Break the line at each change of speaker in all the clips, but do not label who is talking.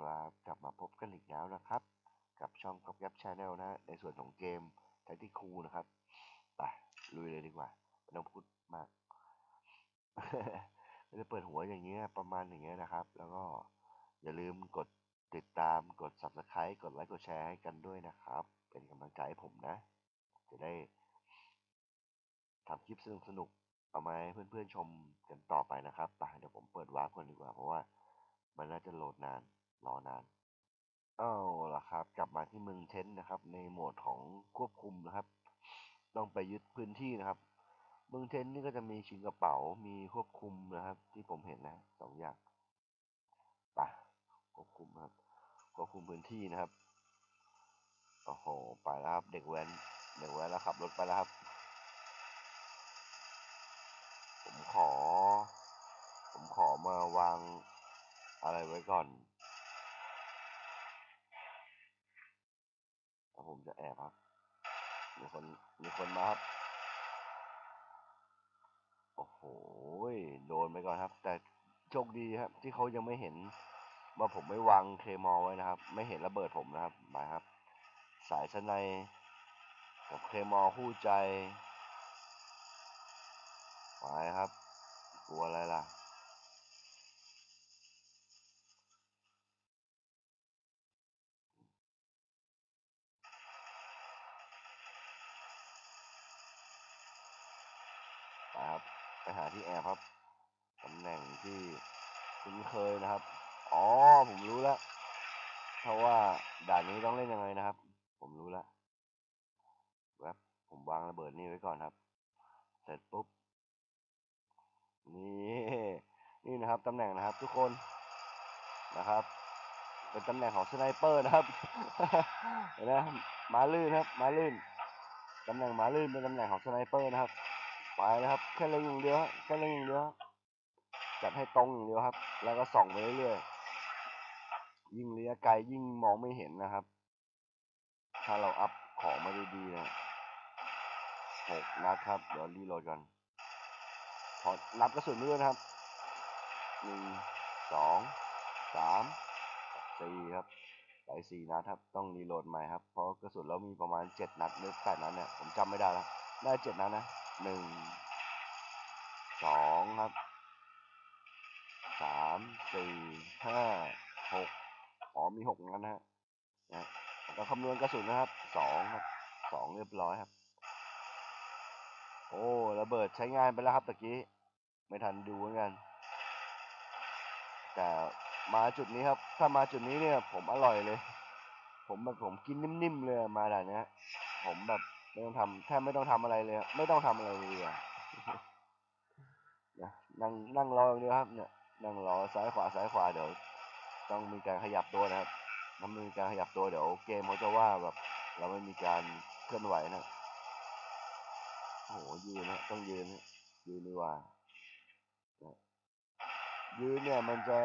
ครับกลับมาพบกันอีกแล้วนะครับ กับช่องก๊อปยับชาแนลนะในส่วนของเกมไทที่คูนะครับไปลุยเลยดีกว่าไม่ต้องพูดมากก็จะเปิดหัวอย่างเงี้ยประมาณอย่างเงี้ยนะครับ แล้วก็อย่าลืมกดติดตามกด subscribe กดไลค์กดแชร์ให้กันด้วยนะครับ เป็นกำลังใจให้ผมนะ จะได้ทำคลิปสนุกสนุกเอามาให้เพื่อนๆชมกันต่อไปนะครับไปเดี๋ยวผมเปิดวาร์ปก่อนดีกว่า เพราะว่ามันน่าจะโหลดนาน รอนานเอาละครับ กลับมาที่เมืองเทนนะครับ ในโหมดของควบคุมนะครับ ต้องไปยึดพื้นที่นะครับ เมืองเทนนี่ก็จะมีชิงกระเป๋ามีควบคุมนะครับ ที่ผมเห็นนะสองอย่างไปควบคุมครับควบคุมพื้นที่นะครับโอ้โหไปแล้วครับ เด็กแว้นเด็กแว้นแล้วขับรถไปแล้วครับ ผมขอ ผมขอมาวางอะไรไว้ก่อนแล้ว ผมจะแอบครับ มีคน มีคนมาครับ โอ้โห โดนไปก่อนครับ แต่โชคดีครับ ที่เขายังไม่เห็นว่าผมไม่วางเคมอลไว้นะครับ ไม่เห็นระเบิดผมนะครับ มาครับ สายสไนกับเคมอลคู่ใจ ไปครับ กลัวอะไรล่ะ ไปหาที่แอบครับตำแหน่งที่คุ้นเคยนะครับ อ๋อ ผมรู้แล้ว เพราะว่าด่านนี้ต้องเล่นยังไงนะครับ ผมรู้แล้วแวบผมวางระเบิดนี่ไว้ก่อนครับ เสร็จปุ๊บ นี่ นี่นะครับตำแหน่งนะครับ ทุกคนนะครับ เป็นตำแหน่งของสไนเปอร์นะครับเห็นไหมมาลื่นครับ มาลื่นตำแหน่งมาลื่นเป็นตำแหน่งของสไนเปอร์นะครับ ไปนะครับแค่เล็งอย่างเดียวแค่เล็งอย่างเดียวจัดให้ตรงอย่างเดียวครับ แล้วก็ส่องไปเรื่อยๆยิ่งระยะไกลยิ่งมองไม่เห็นนะครับ ถ้าเราอัพของมาดีๆนะหกนัดครับเดี๋ยวรีโหลดก่อนพอนับกระสุนไปด้วยนะครับหนึ่งสองสามสี่ครับไปสี่นัดครับ ต้องรีโหลดใหม่ครับ เพราะกระสุนเรามีประมาณเจ็ดนัดหรือแปดนัดเนี่ย ผมจำไม่ได้แล้วได้เจ็ดนัดนะ หนึ่งสองครับสามสี่ห้าหกอ๋อมีหกนัดนนะฮะนะต้องคำนวณกระสุนนะครับสองครับสองเรียบร้อยครับ โอ้ระเบิดใช้งานไปแล้วครับตะกี้ ไม่ทันดูเหมือนกัน แต่มาจุดนี้ครับ ถ้ามาจุดนี้เนี่ย ผมอร่อยเลย ผมแบบผมกินนิ่มๆเลยมาด่านเนี้ยผมแบบ ไม่ต้องทำแทบไม่ต้องทำอะไรเลย ไม่ต้องทำอะไรเลยอะนะนั่งนั่งรออย่างเดียวครับ เนี่ยนั่งรอซ้ายขวาซ้ายขวาเดี๋ยว ต้องมีการขยับตัวนะครับถ้ามีการขยับตัวเดี๋ยวเกมเขาจะว่าแบบ เราไม่มีการเคลื่อนไหวนะโอ้โหยืนนะต้องยืนนะยืนดีกว่ายืนเนี่ยมันจะ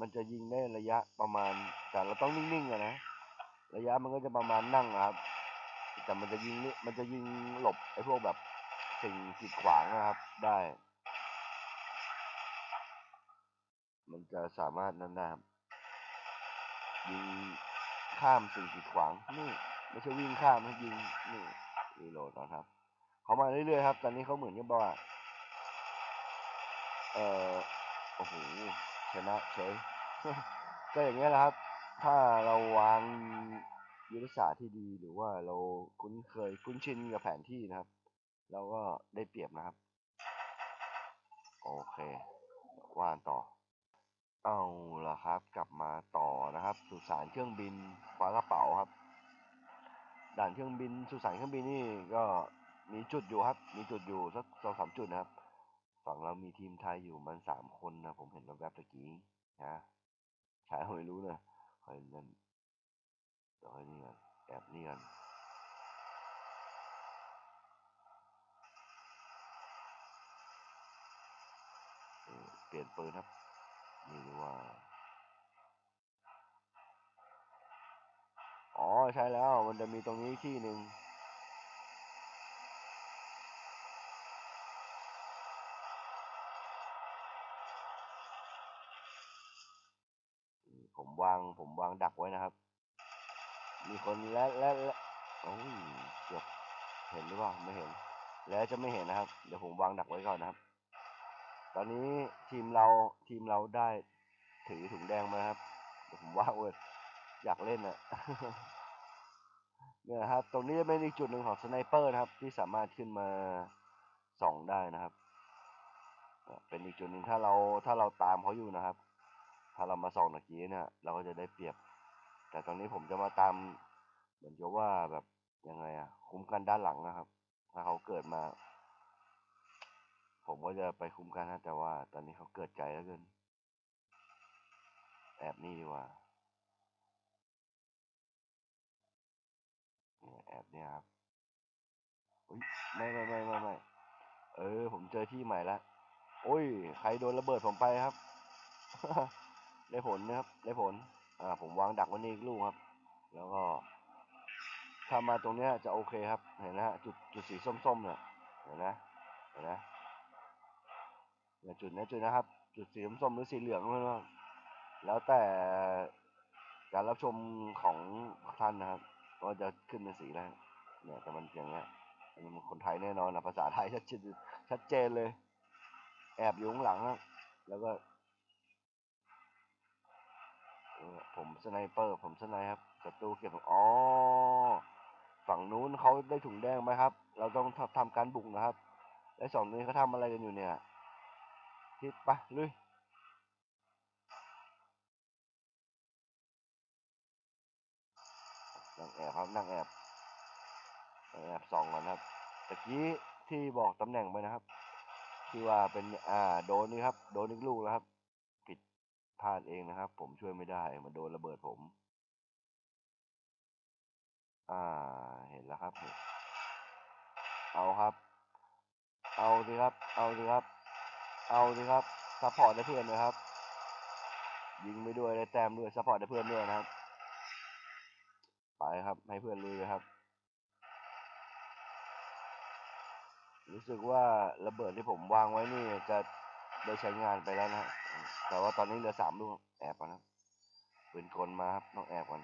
มันจะยิงได้ระยะประมาณแต่เราต้องนิ่งๆอะนะระยะมันก็จะประมาณนั่งครับ แต่มันจะยิงนี่มันจะยิงหลบไอ้พวกแบบสิ่งกีดขวางนะครับ ได้ มันจะสามารถนั่นได้ครับยิงข้ามสิ่งกีดขวางนี่ไม่ใช่วิ่งข้ามนะยิงนี่รีโหลดนะครับ เขามาเรื่อยๆครับ ตอนนี้เขาเหมือนกับว่าเออโอ้โหชนะเฉยก็อย่างเงี้ยแหละครับ ถ้าเราวาง ยุทธศาสตร์ที่ดีหรือว่าเราคุ้นเคยคุ้นชินกับแผนที่นะครับ เราก็ได้เปรียบนะครับ โอเคว่านต่อ เอาละครับ กลับมาต่อนะครับ สุสานเครื่องบินคว้ากระเป๋าครับ ด่านเครื่องบินสุสานเครื่องบินนี่ก็มีจุดอยู่ครับ มีจุดอยู่สักสองสามจุดนะครับ ฝั่งเรามีทีมไทยอยู่มันสามคนนะผมเห็นแวบๆตะกี้นะใช่ไม่รู้นะคอยนั่น เดี๋ยวให้นี่กันแอบนี่กันเปลี่ยนปืนครับ นี่ดีว่า อ๋อใช่แล้ว มันจะมีตรงนี้ที่หนึ่งผมวางผมวางดักไว้นะครับ มีคนและและและโอ้ยเกือบเห็นหรือเปล่าไม่เห็น แล้วจะไม่เห็นนะครับ เดี๋ยวผมวางดักไว้ก่อนนะครับ ตอนนี้ทีมเราทีมเราได้ถือถุงแดงมาครับเดี๋ยวผมว่าเว้ยอยากเล่นอะเนี่ยครับ ตรงนี้จะเป็นอีกจุดหนึ่งของสไนเปอร์นะครับ ที่สามารถขึ้นมาส่องได้นะครับ เป็นอีกจุดหนึ่งถ้าเราถ้าเราตามเขาอยู่นะครับ ถ้าเรามาส่องตะกี้เนี่ยเราก็จะได้เปรียบ แต่ตอนนี้ผมจะมาตาม เหมือนกับว่าแบบยังไงอะคุ้มกันด้านหลังนะครับ ถ้าเขาเกิดมา ผมก็จะไปคุ้มกันนะแต่ว่า ตอนนี้เขาเกิดใจแล้วเกินแอบนี่ดีกว่าเนี่ยแอบเนี่ยครับอุ๊ยไม่ไม่ไม่ไม่ไม่เออ ผมเจอที่ใหม่ละโอ้ย ใครโดนระเบิดผมไปครับ ได้ผลนะครับ ได้ผล อ่าผมวางดักไว้นี่อีกลูกครับ แล้วก็ถ้ามาตรงเนี้ยจะโอเคครับ เห็นนะฮะจุดจุดสีส้มๆเนี่ยเห็นนะเห็นนะเนี่ยจุดนี้จุดนะครับ จุดสีส้มๆหรือสีเหลืองไม่รู้แล้วแต่การรับชมของท่านนะครับว่าจะขึ้นเป็นสีอะไรเนี่ยแต่มันอย่างเงี้ยอันนี้มันคนไทยแน่นอนนะภาษาไทยชัดเจนชัดเจนเลย แอบอยู่ข้างหลังครับแล้วก็ ผมสไนเปอร์ผมสไนครับศัตรูเก็บอ๋อฝั่งนู้นเขาได้ถุงแดงไหมครับ เราต้องทำทำการบุกนะครับ แล้วสองนี้เขาทำอะไรกันอยู่เนี่ยทิศปะลุยนั่งแอบครับนั่งแอบนั่งแอบสองก่อนครับตะกี้ที่บอกตำแหน่งไปนะครับ ที่ว่าเป็นอ่าโดนนี่ครับ โดนอีกลูกแล้วครับ พลาดเองนะครับ ผมช่วยไม่ได้มันโดนระเบิดผม อ่า เห็นแล้วครับ เอาครับ เอาสิครับ เอาสิครับ เอาสิครับซัพพอร์ตให้เพื่อนนะครับ ยิงไปด้วยได้แต้มด้วยซัพพอร์ตให้เพื่อนด้วยนะครับ ไปครับ ให้เพื่อนลุยเลยครับ รู้สึกว่าระเบิดที่ผมวางไว้นี่จะได้ใช้งานไปแล้วนะครับ แต่ว่าตอนนี้เหลือสามลูกแอบก่อนนะครับปืนกลมาครับต้องแอบก่อน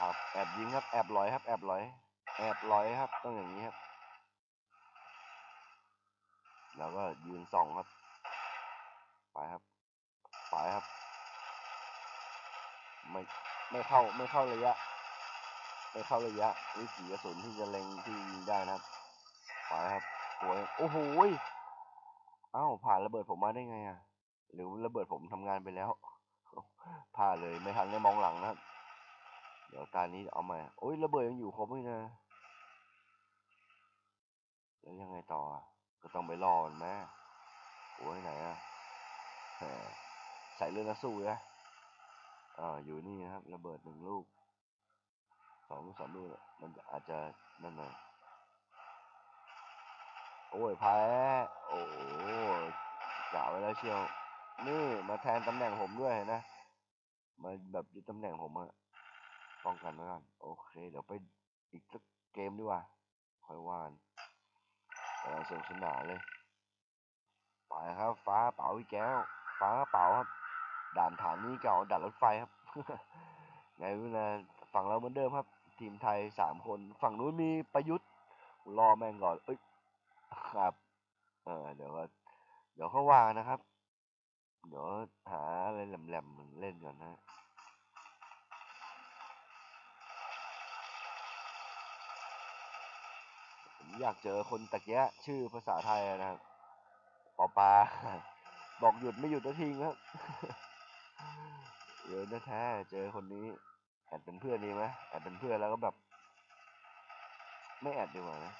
ครับแอบยิงครับแอบลอยครับ แอบลอย แอบลอยครับ ต้องอย่างนี้ครับแล้วก็ยืนส่องครับ ไปครับ ไปครับ ไม่ไม่เข้าไม่เข้าระยะ ไม่เข้าระยะวิถีกระสุนที่จะเล็งที่ยิงได้นะครับ ไปครับโวยโอ้โห อ้าวผ่านระเบิดผมมาได้ไงอะ หรือระเบิดผมทำงานไปแล้ว ผ่านเลยไม่ทันได้มองหลังนะเดี๋ยวตานี้เอาใหม่โอ้ยระเบิดยังอยู่ครบเลยนะ แล้วยังไงต่อ ก็ต้องไปรอมันแม่โอ้ยไหนอะใส่เรือนักสู้นะอ่าอยู่นี่นะครับ ระเบิดหนึ่งลูกสองสามลูกมันอาจจะนั่นหน่อย โอ้ยแพ้โอ้กล่าวไว้แล้วเชียว นี่มาแทนตำแหน่งผมด้วยนะ มาแบบยึดตำแหน่งผมอะป้องกันไว้ก่อนโอเค เดี๋ยวไปอีกสักเกมดีกว่าค่อยว่ากันกำลังสนุกสนานเลยไปครับ ฟ้าเป๋าอีกแก้วฟ้าเป๋าครับด่านฐานนี้เก่าด่านรถไฟครับไงเวลาฝั่งเราเหมือนเดิมครับ ทีมไทยสามคน ฝั่งนู้นมีประยุทธ์รอแม่งก่อนเอ้ย ครับ เออเดี๋ยวก็เดี๋ยวเขาว่านะครับ เดี๋ยวหาอะไรแหลมๆเล่นก่อนนะผมอยากเจอคนตะเกียชื่อภาษาไทยนะครับปอปาบอกหยุดไม่หยุดนาทีครับเดี๋ยวนะแท้เจอคนนี้แอดเป็นเพื่อนดีไหมแอดเป็นเพื่อนแล้วก็แบบ ไม่แอดดีกว่านะ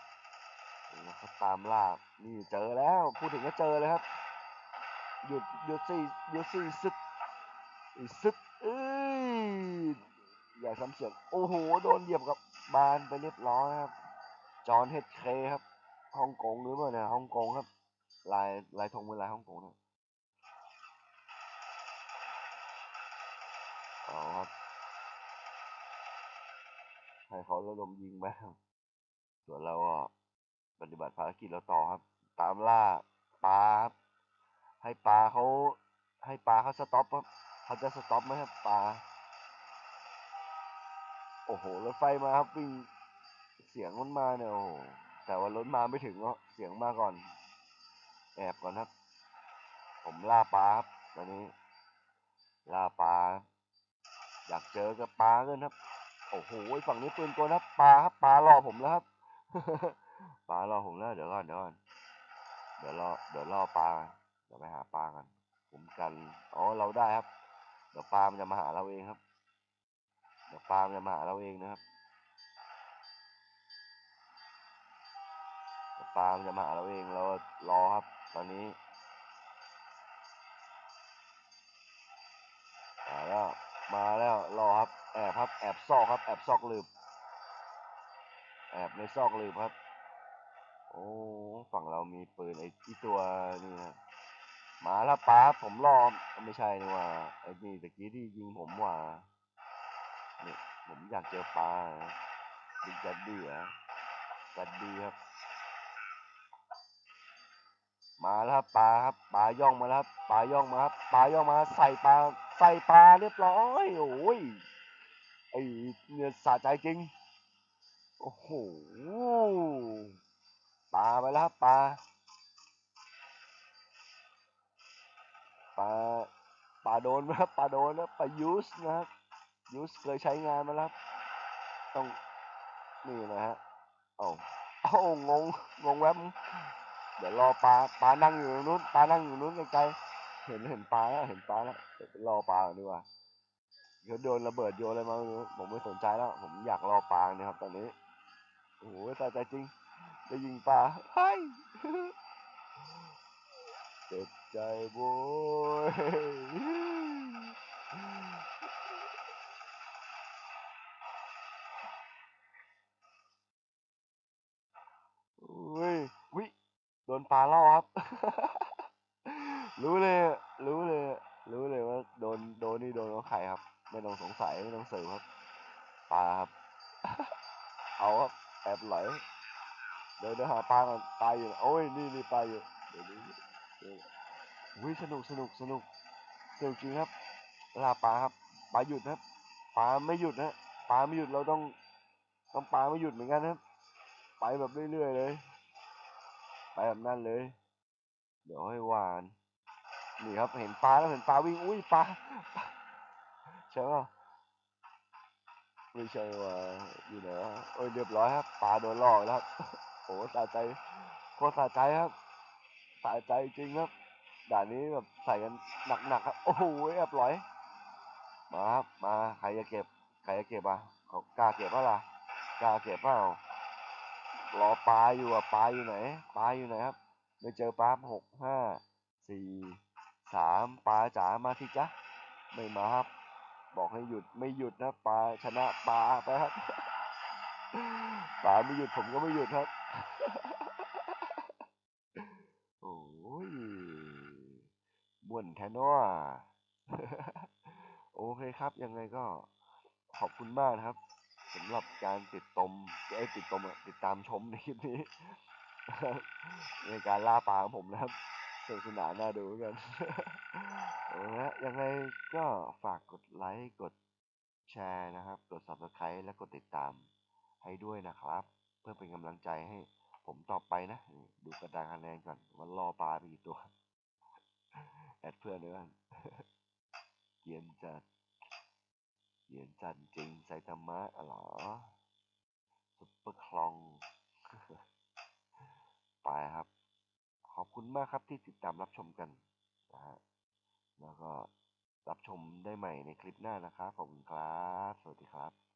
แล้วเขาตามล่านี่เจอแล้วพูดถึงก็เจอเลยครับ หยุดหยุดสี่หยุดสี่ซึกอีซึกเอ้ยอย่าซ้ำเสียงโอ้โหโดนเหยียบกับบานไปเรียบร้อยครับ จอห์นเฮดเคครับฮ่องกงหรือเปล่าเนี่ยฮ่องกงครับ ลายลายธงเป็นลายฮ่องกงนะเอาครับให้เขาระดมยิงไปครับส่วนเราก็ ปฏิบัติภารกิจเราต่อครับ ตามล่าปลาครับให้ปลาเขาให้ปลาเขาสต็อปครับเขาจะสต็อปไหมครับปลาโอ้โหรถไฟมาครับวิ่งเสียงมันมาเนี่ยโอ้โหแต่ว่ารถมาไม่ถึงเนาะเสียงมาก่อน แอบก่อนครับ ผมล่าปลาครับตอนนี้ล่าปลาอยากเจอกับปลาเกินครับ โอ้โหฝั่งนี้ปืนกลครับปลาครับปลารอผมแล้วครับ ปลารอผมแล้วเดี๋ยวก่อนเดี๋ยวก่อนเดี๋ยวรอเดี๋ยวรอปลาเดี๋ยวไปหาปลากันผมกันอ๋อเราได้ครับ เดี๋ยวปลามันจะมาหาเราเองครับ เดี๋ยวปลามันจะมาหาเราเองนะครับเดี๋ยวปลามันจะมาหาเราเองเรารอครับ ตอนนี้มาแล้วมาแล้วรอครับแอบครับแอบซอกครับ แอบซอกลืบแอบในซอกลืบครับ โอ้ฝั่งเรามีปืนไอ้ที่ตัวนี่ครับมาแล้วปลาผมรอไม่ใช่นี่ว่าไอ้นี่ตะกี้ที่ยิงผมว่านี่ยผมอยากเจอปลาดิจัดดี้เหรอจัดดี้ครับ มาแล้วครับปลาครับปลาย่องมาแล้วปลาย่องมาครับปลาย่องมาใส่ปลาใส่ปลาเรียบร้อยโอ้ยไอ้เนี่ยสะใจจริงโอ้โห ปลาไปแล้วครับปลาปลาปลาโดนไหมครับปลาโดนนะปลายูสนะครับยูสเคยใช้งานมาแล้วต้องนี่นะฮะเอ้าเอ้างงงงแวบเดี๋ยวรอปลาปลานั่งอยู่ตรงนู้นปลานั่งอยู่นู้นไกลๆเห็นเห็นปลาแล้วเห็นปลาแล้วเดี๋ยวรอปลานดีกว่าเดี๋ยวโดนระเบิดโยนอะไรมาผมไม่สนใจแล้ว ผมอยากรอปลาเนี่ยครับ ตอนนี้โอ้โหตายใจจริง ได้ยิงปลาเฮ้ยเจ็บใจโว้ยอุ้ยวิโดนปลาล่อครับ รู้เลย รู้เลย รู้เลยว่าโดน โดนนี่โดนเขาไข่ครับ ไม่ต้องสงสัย ไม่ต้องสืบครับ ปลาครับ เอาครับ แอบไหล เดี๋ยวเดี๋ยวหาปลาก่อนปลาอยู่โอ้ยนี่นี่ปลาอยู่เดี๋ยวนี้เดี๋ยววิสนุกสนุกสนุกสนุกจริงครับลาปลาครับปลาหยุดนะครับปลาไม่หยุดนะปลาไม่หยุดเราต้องต้องปลาไม่หยุดเหมือนกันนะครับไปแบบเรื่อยๆเลย ไปแบบนั้นเลย เดี๋ยวให้หวานนี่ครับเห็นปลาแล้วเห็นปลาวิ่งอุ้ยปลาใช่ป่ะไม่ใช่ว่าอยู่ไหนวะโอ้ยเรียบร้อยครับปลาโดนล่อแล้วครับ โอ้สะใจโคตรสะใจครับสะใจจริงครับด่านนี้แบบใส่กันหนักๆครับ โอ้โหเรียบร้อย มาครับมาใครจะเก็บใครจะเก็บอะเขากล้าเก็บเปล่าล่ะกล้าเก็บเปล่ารอปลาอยู่อะปลาอยู่ไหนปลาอยู่ไหนครับไม่เจอปลาหกห้าสี่สามปลาจ๋ามาที่จ๊ะไม่มาครับ บอกให้หยุดไม่หยุดนะปลาชนะปลาไปครับปลาไม่หยุดผมก็ไม่หยุดครับ โอ้ยบ่วนแทนว่าโอเคครับ ยังไงก็ขอบคุณมากนะครับสำหรับการติดตมไอ้ติดตมอะติดตามชมในคลิปนี้ ในการล่าปลาของผมนะครับสนุกสนานน่าดูกันโอ้ฮะยังไงก็ฝากกดไลค์กดแชร์นะครับ กด subscribe และกดติดตามให้ด้วยนะครับ พื่อเป็นกำลังใจให้ ผมต่อไปนะดูกระดานคะแนนก่อนว่ารอปลาไปกี่ตัว แอดเพื่อนด้วยกันเกียนจัดเกียนจัดจริงไซตามะอะหรอซุปเปอร์คลอง ไปครับ ขอบคุณมากครับที่ติดตามรับชมกันนะฮะแล้วก็รับชมได้ใหม่ในคลิปหน้านะครับ ขอบคุณครับ สวัสดีครับ